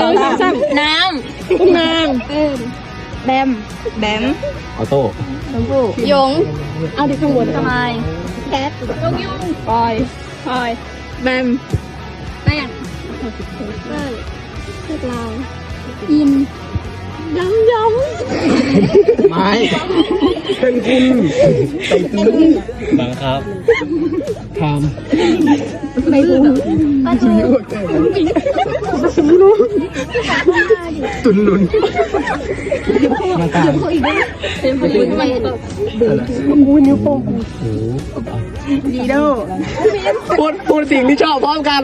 น้ำน้ำต้นแบม แบมออโต้ชมพู่ยง เอาดิข้างบนทำไมแคทยงยุงปอยปอย แบมแบป้งเป้ยพวกเราอินยำยำไม่ เป็นคุณใส่ตึงบังครับทำไม่รู้ป้าจูตุนลุนมาตามเป็นคนอื่นไปกูนิ้วโป้งกูดีด้พูดพูดสิ่งที่ชอบพร้อมกัน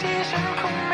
几声空。